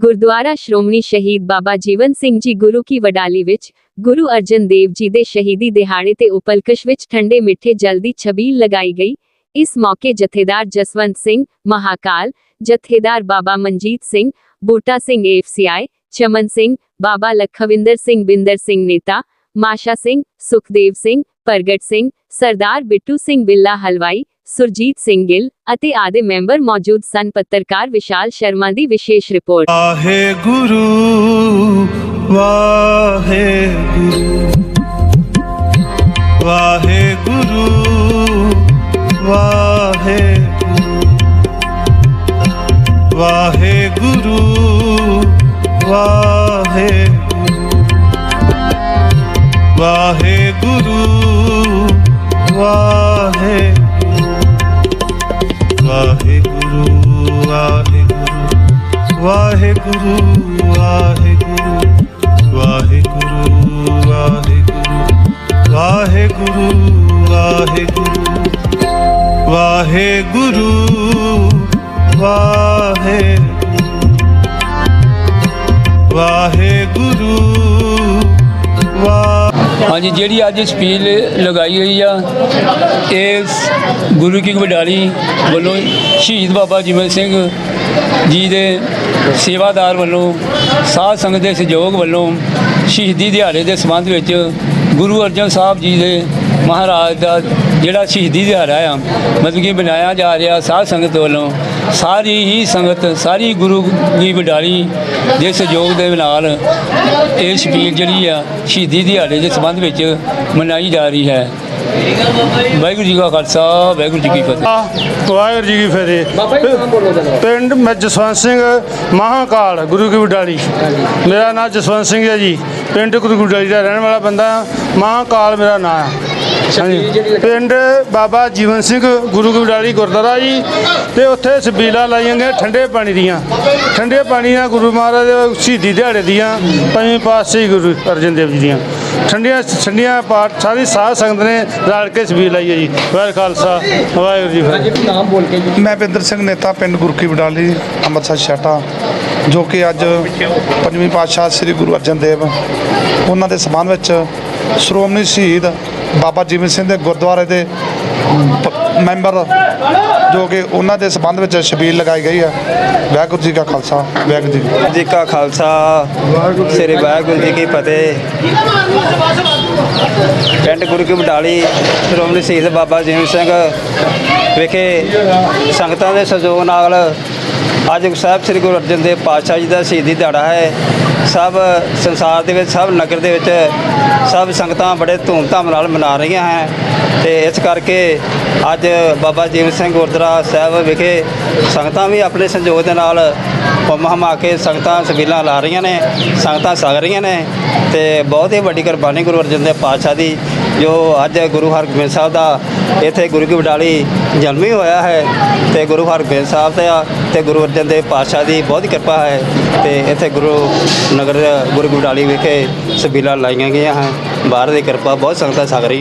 ਗੁਰਦੁਆਰਾ ਸ਼੍ਰੋਮਣੀ ਸ਼ਹੀਦ ਬਾਬਾ ਜੀਵਨ ਸਿੰਘ ਜੀ ਗੁਰੂ ਕੀ ਵਡਾਲੀ ਵਿੱਚ ਗੁਰੂ ਅਰਜਨ ਦੇਵ ਜੀ ਦੇ ਸ਼ਹੀਦੀ ਦਿਹਾੜੇ ਤੇ ਉਪਲਕਸ਼ ਵਿੱਚ ਠੰਡੇ ਮਿੱਠੇ ਜਲ ਦੀ ਛਬੀਲ ਲਗਾਈ ਗਈ। ਇਸ ਮੌਕੇ ਜਥੇਦਾਰ ਜਸਵੰਤ ਸਿੰਘ ਮਹਾਕਾਲ, ਜਥੇਦਾਰ ਬਾਬਾ ਮਨਜੀਤ ਸਿੰਘ, ਬੂਟਾ ਸਿੰਘ ਏਫਸੀਆਈ ਚਮਨ ਸਿੰਘ, ਬਾਬਾ ਲਖਵਿੰਦਰ ਸਿੰਘ ਬਿੰਦਰ ਸਿੰਘ ਨੇਤਾ, ਮਾਸ਼ਾ ਸਿੰਘ, ਸੁਖਦੇਵ ਸਿੰਘ, ਪ੍ਰਗਟ ਸਿੰਘ, ਸਰਦਾਰ ਬਿੱਟੂ ਸਿੰਘ ਬਿੱਲਾ ਹਲਵਾਈ ਸੁਰਜੀਤ ਸਿੰਘ ਗਿੱਲ ਅਤੇ ਆਦੇ ਮੈਂਬਰ ਮੌਜੂਦ ਸਨ। ਪੱਤਰਕਾਰ ਵਿਸ਼ਾਲ ਸ਼ਰਮਾ ਦੀ ਵਿਸ਼ੇਸ਼ ਰਿਪੋਰਟ। ਵਾਹਿਗੁਰੂ ਵਾਹਿਗੁਰੂ ਵਾਹਿਗੁਰੂ ਵਾਹਿਗੁਰੂ ਵਾਹਿਗੁਰੂ ਵਾਹਿਗੁਰੂ ਵਾਹਿਗੁਰੂ ਵਾਹਿਗੁਰੂ ਵਾਹਿਗੁਰੂ ਵਾਹਿਗੁਰੂ ਵਾਹਿਗੁਰੂ ਵਾਹਿਗੁਰੂ ਵਾਹਿਗੁਰੂ ਵਾਹਿਗੁਰੂ ਵਾਹਿਗੁਰੂ ਵਾਹਿਗੁਰੂ ਵਾਹਿਗੁਰੂ ਹਾਂਜੀ, ਜਿਹੜੀ ਅੱਜ ਸਪੀਲ ਲਗਾਈ ਹੋਈ ਆ, ਇਹ ਗੁਰੂ ਕੀ ਵਡਾਲੀ ਵੱਲੋਂ ਸ਼ਹੀਦ ਬਾਬਾ ਜਿਵੇਂ ਸਿੰਘ ਜੀ ਦੇ ਸੇਵਾਦਾਰ ਵੱਲੋਂ, ਸਾਧ ਸੰਗਤ ਦੇ ਸਹਿਯੋਗ ਵੱਲੋਂ ਸ਼ਹੀਦੀ ਦਿਹਾੜੇ ਦੇ ਸੰਬੰਧ ਵਿੱਚ ਗੁਰੂ ਅਰਜਨ ਸਾਹਿਬ ਜੀ ਦੇ ਮਹਾਰਾਜ ਦਾ ਜਿਹੜਾ ਸ਼ਹੀਦੀ ਦਿਹਾੜਾ ਆ, ਮਤਲਬ ਕਿ ਬਣਾਇਆ ਜਾ ਰਿਹਾ ਸਾਧ ਸੰਗਤ ਵੱਲੋਂ। ਸਾਰੀ ਹੀ ਸੰਗਤ ਸਾਰੀ ਗੁਰੂ ਕੀ ਵਡਾਲੀ ਦੇ ਸਹਿਯੋਗ ਦੇ ਨਾਲ ਇਹ ਸ਼ਬੀਲ ਜਿਹੜੀ ਆ ਸ਼ਹੀਦੀ ਦਿਹਾੜੇ ਦੇ ਸੰਬੰਧ ਵਿੱਚ ਮਨਾਈ ਜਾ ਰਹੀ ਹੈ। ਵਾਹਿਗੁਰੂ ਜੀ ਕਾ ਖਾਲਸਾ ਵਾਹਿਗੁਰੂ ਜੀ ਕੀ ਫਤਿਹ। ਵਾਹਿਗੁਰੂ ਜੀ ਕੀ ਫਤਿਹ। ਪਿੰਡ ਮੈਂ ਜਸਵੰਤ ਸਿੰਘ ਮਹਾਕਾਲ ਗੁਰੂ ਕੀ ਵਡਾਲੀ। ਮੇਰਾ ਨਾਮ ਜਸਵੰਤ ਸਿੰਘ ਹੈ ਜੀ। ਪਿੰਡ ਗੁਰੂ ਕੀ ਵਡਾਲੀ ਦਾ ਰਹਿਣ ਵਾਲਾ ਬੰਦਾ। ਮਹਾਕਾਲ ਮੇਰਾ ਨਾਮ ਹੈ ਹਾਂਜੀ। ਪਿੰਡ ਬਾਬਾ ਜੀਵਨ ਸਿੰਘ ਗੁਰੂ ਕੀ ਵਡਾਲੀ ਗੁਰਦੁਆਰਾ ਜੀ ਤੇ ਉੱਥੇ ਸਬੀਲਾ ਲਾਈਆਂ ਗਈਆਂ ਠੰਡੇ ਪਾਣੀ ਦੀਆਂ। ਠੰਡੇ ਪਾਣੀ ਨਾਲ ਗੁਰੂ ਮਹਾਰਾਜ ਦੇ ਸ਼ਹੀਦੀ ਦਿਹਾੜੇ ਦੀਆਂ ਪੰਜਵੇਂ ਪਾਤਸ਼ਾਹੀ ਗੁਰੂ ਅਰਜਨ ਦੇਵ ਜੀ ਦੀਆਂ। ਠੰਡੀਆਂ ਠੰਡੀਆਂ ਪਾਠ ਸਾਰੀ ਸਾਧ ਸੰਗਤ ਨੇ ਰਲ ਕੇ ਸਬੀਲ ਲਾਈ ਹੈ ਜੀ। ਵਾਹਿਗੁਰੂ ਖਾਲਸਾ ਵਾਹਿਗੁਰੂ ਜੀ ਫਤਿਹ। ਮੈਂ ਬਿੰਦਰ ਸਿੰਘ ਨੇਤਾ ਪਿੰਡ ਗੁਰਕੀ ਵਡਾਲੀ ਅੰਮ੍ਰਿਤਸਰ ਛਾਟਾ ਜੋ ਕਿ ਅੱਜ ਪੰਜਵੀਂ ਪਾਤਸ਼ਾਹ ਸ੍ਰੀ ਗੁਰੂ ਅਰਜਨ ਦੇਵ ਉਹਨਾਂ ਦੇ ਸਬੰਧ ਵਿੱਚ ਸ਼੍ਰੋਮਣੀ ਸ਼ਹੀਦ ਬਾਬਾ ਜੀਵਨ ਸਿੰਘ ਦੇ ਗੁਰਦੁਆਰੇ ਦੇ ਮੈਂਬਰ ਜੋ ਕਿ ਉਹਨਾਂ ਦੇ ਸਬੰਧ ਵਿੱਚ ਛਬੀਲ ਲਗਾਈ ਗਈ ਹੈ। ਵਾਹਿਗੁਰੂ ਜੀ ਕਾ ਖਾਲਸਾ, ਵਾਹਿਗੁਰੂ ਜੀ ਜੀ ਕਾ ਖਾਲਸਾ, ਸ੍ਰੀ ਵਾਹਿਗੁਰੂ ਜੀ ਕੀ ਫਤਿਹ। ਪਿੰਡ ਗੁਰੂ ਕੀ ਬਟਾਲੀ ਸ਼੍ਰੋਮਣੀ ਸ਼ਹੀਦ ਬਾਬਾ ਜੀਵਨ ਸਿੰਘ ਵਿਖੇ ਸੰਗਤਾਂ ਦੇ ਸਹਿਯੋਗ ਨਾਲ ਅੱਜ ਸਾਹਿਬ ਸ੍ਰੀ ਗੁਰੂ ਅਰਜਨ ਦੇਵ ਪਾਤਸ਼ਾਹ ਜੀ ਦਾ ਸ਼ਹੀਦੀ ਦਿਹਾੜਾ ਹੈ। ਸਭ ਸੰਸਾਰ ਦੇ ਵਿੱਚ, ਸਭ ਨਗਰ ਦੇ ਵਿੱਚ, ਸਭ ਸੰਗਤਾਂ ਬੜੇ ਧੂਮਧਾਮ ਨਾਲ ਮਨਾ ਰਹੀਆਂ ਹੈ ਤੇ ਇਸ ਕਰਕੇ ਅੱਜ ਬਾਬਾ ਜੀਵਨ ਸਿੰਘ ਗੁਰਦੁਆਰਾ ਸਾਹਿਬ ਵਿਖੇ ਸੰਗਤਾਂ ਵੀ ਆਪਣੇ ਸੰਯੋਗ ਦੇ ਨਾਲ ਹੁਮ ਹਮਾ ਕੇ ਸੰਗਤਾਂ ਸਬੀਲਾਂ ਲਾ ਰਹੀਆਂ ਨੇ, ਸੰਗਤਾਂ ਸਗ ਰਹੀਆਂ ਨੇ ਤੇ ਬਹੁਤ ਹੀ ਵੱਡੀ ਕੁਰਬਾਨੀ ਗੁਰੂ ਅਰਜਨ ਦੇਵ ਪਾਤਸ਼ਾਹ ਦੀ ਜੋ ਅੱਜ ਗੁਰੂ ਹਰਗੋਬਿੰਦ ਸਾਹਿਬ ਦਾ ਇੱਥੇ ਗੁਰੂ ਕੀ ਵਡਾਲੀ ਜਨਮੀ ਹੋਇਆ ਹੈ ਤੇ ਗੁਰੂ ਹਰਗੋਬਿੰਦ ਸਾਹਿਬ ਦਾ ਤੇ ਗੁਰੂ ਅਰਜਨ ਦੇਵ ਪਾਤਸ਼ਾਹ ਦੀ ਬਹੁਤ ਕਿਰਪਾ ਹੈ ਤੇ ਇੱਥੇ ਗੁਰੂ ਨਗਰ ਗੁਰੂ ਕੀ ਵਿਖੇ ਸਬੀਲਾਂ ਲਾਈਆਂ ਗਈਆਂ ਹਨ। ਬਾਹਰ ਦੀ ਕਿਰਪਾ ਬਹੁਤ ਸੰਗਤਾਂ ਸਗ ਰਹੀ